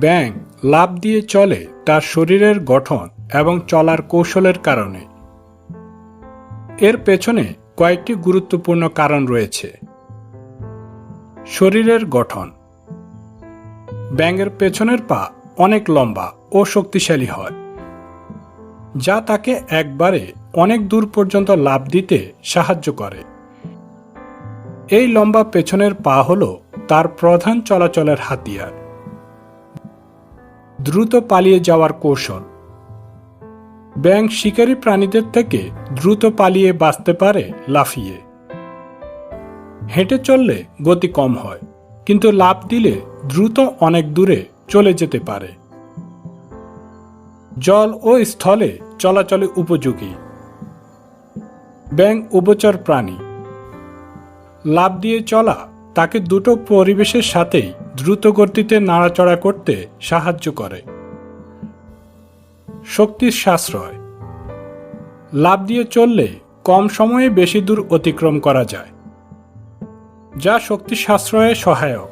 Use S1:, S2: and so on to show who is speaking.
S1: ব্যাং লাভ দিয়ে চলে তার শরীরের গঠন এবং চলার কৌশলের কারণে। এর পেছনে কয়েকটি গুরুত্বপূর্ণ কারণ রয়েছে। শরীরের গঠন। ব্যাঙের পেছনের পা অনেক লম্বা ও শক্তিশালী হয়, যা তাকে একবারে অনেক দূর পর্যন্ত লাভ দিতে সাহায্য করে। এই লম্বা পেছনের পা হল তার প্রধান চলাচলের হাতিয়ার। দ্রুত পালিয়ে যাওয়ার কৌশল। ব্যাং শিকারী প্রাণীদের থেকে দ্রুত পালিয়ে বাঁচতে পারে লাফিয়ে। হেঁটে চললে গতি কম হয়, কিন্তু লাফ দিলে দ্রুত অনেক দূরে চলে যেতে পারে। জল ও স্থলে চলাচলে উপযোগী। ব্যাং উভচর প্রাণী। লাভ দিয়ে চলা তাকে দুটো পরিবেশের সাথেই দ্রুত গতিতে নাড়াচড়া করতে সাহায্য করে। শক্তির সাশ্রয়। লাভ দিয়ে চললে কম সময়ে বেশি দূর অতিক্রম করা যায়, যা শক্তি সাশ্রয়ে সহায়ক।